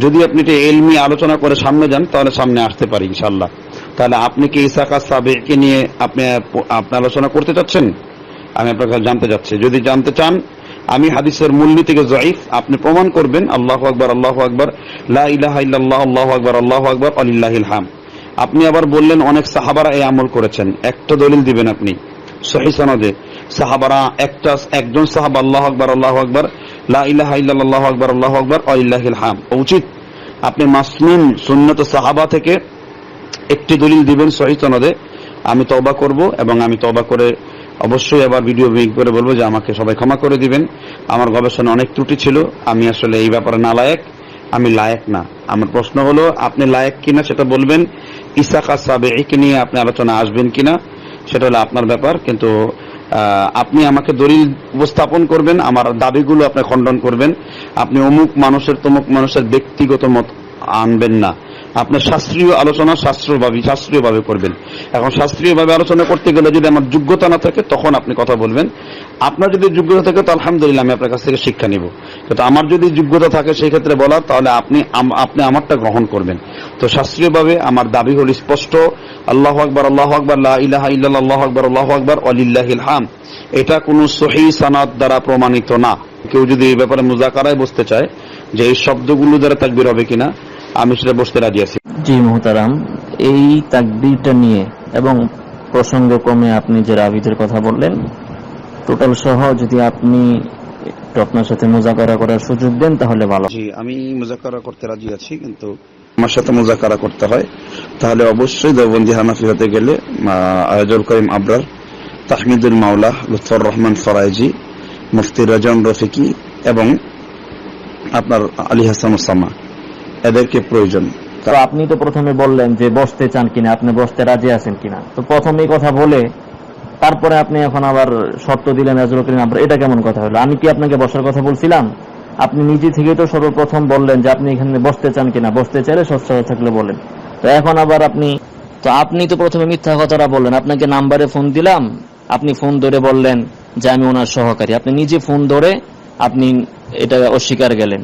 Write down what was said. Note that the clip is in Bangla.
যদি আপনি এটা এলমি আলোচনা করে সামনে যান, তাহলে সামনে আসতে পারি ইনশাল্লাহ তাহলে আপনি কি ইসাকা সাবেকে নিয়ে আপনি আপনি আলোচনা করতে চাচ্ছেন? আমি আপনার কাছে জানতে চাচ্ছি। যদি জানতে চান, আমি হাদিসের মূল্য থেকে জয়ীফ আপনি প্রমাণ করবেন, আল্লাহ আকবর আল্লাহ আকবর, লা ইলাহা ইল্লাল্লাহ, আল্লাহ আকবর আল্লাহ আকবর আলিল্লাহিল হাম আপনি আবার বললেন, অনেক সাহাবারা এই আমল করেছেন। একটা দলিল দিবেন আপনি। সহি সনদে। সাহাবারা একটা, একজন সাহাবা, আল্লাহ আকবর আল্লাহ আকবর আল্লাহ উচিত, আপনি মাসনুন সুন্নত সাহাবা থেকে একটি দলিল দিবেন সহি সনদে, আমি তবা করব এবং আমি তবা করে অবশ্যই আবার ভিডিও মেক করে বলব যে আমাকে সবাই ক্ষমা করে দিবেন। আমার গবেষণা অনেক ত্রুটি ছিল, আমি আসলে এই ব্যাপারে না লায়ক আমি লায়ক না। আমার প্রশ্ন হলো, আপনি লায়ক কিনা সেটা বলবেন, ইসাকা সাবেকে নিয়ে আপনি আলোচনা আসবেন কিনা, সেটা হলো আপনার ব্যাপার, কিন্তু আপনি আমাকে দলিল উপস্থাপন করবেন, আমার দাবিগুলো আপনি খণ্ডন করবেন। আপনি অমুক মানুষের, তমুক মানুষের ব্যক্তিগত মত আনবেন না। আপনার শাস্ত্রীয় আলোচনা শাস্ত্রভাবে, শাস্ত্রীয়ভাবে করবেন। এখন শাস্ত্রীয়ভাবে আলোচনা করতে গেলে যদি আমার যোগ্যতা না থাকে, তখন আপনি কথা বলবেন। আপনার যদি যোগ্যতা থাকে, তো আলহামদুলিল্লাহ আমি আপনার কাছ থেকে শিক্ষা নিব। কিন্তু আমার যদি যোগ্যতা থাকে, সেই ক্ষেত্রে বলা, তাহলে আপনি আপনি আমারটা গ্রহণ করবেন। তো শাস্ত্রীয়ভাবে আমার দাবি হল স্পষ্ট, আল্লাহ আকবর আল্লাহ আকবর ইলাহা আল্লাহ আকবর আল্লাহ আকবর অলিল্লাহিল হাম এটা কোনো সহি সানাত দ্বারা প্রমাণিত না। কেউ যদি এই ব্যাপারে মুজাকারায় বসতে চায় যে এই শব্দগুলো দ্বারা তাকবির হবে কিনা, আমি সেটা বসতে রাজি আছি। জি মোহতারাম, এই তাকবিরটা নিয়ে এবং প্রসঙ্গক্রমে আপনি যে রাবিদের কথা বললেন টোটাল সহ যদি আপনি একটু আপনার সাথে মোজাকারা করার সুযোগ দেন তাহলে ভালো। জি আমি মোজাকারা করতে রাজি আছি কিন্তু আমার সাথে মোজাকারা করতে হয়। তাহলে অবশ্যই দেওবন্দি হানাফি হতে গেলে আহ, আয়াজুল করিম আবরার তাহমিদুল মাওলা লুৎফর রহমান ফরাইজি মুফতি রাজন রফিকি এবং আপনার আলী হাসান ওসামা এদেরকে প্রয়োজন। তো আপনি তো প্রথমে বললেন যে বসতে চান কিনা আপনি বসতে রাজি আছেন কিনা। তো প্রথমেই কথা বলে তারপরে আপনি এখন আবার শর্ত দিলেন এটা কেমন কথা হলো? আমি কি আপনাকে বসার কথা বলছিলাম? আপনি নিজে থেকেই তো সর্বপ্রথম বললেন যে আপনি এখানে বসতে চান কিনা, বসতে চাইলে সচ্ছল থাকলে বলেন। তো এখন আবার আপনি, তো আপনি তো প্রথমে মিথ্যা কথাটা বললেন, আপনাকে নাম্বারে ফোন দিলাম, আপনি ফোন ধরে বললেন যে আমি ওনার সহকারী। আপনি নিজে ফোন ধরে আপনি এটা অস্বীকার গেলেন।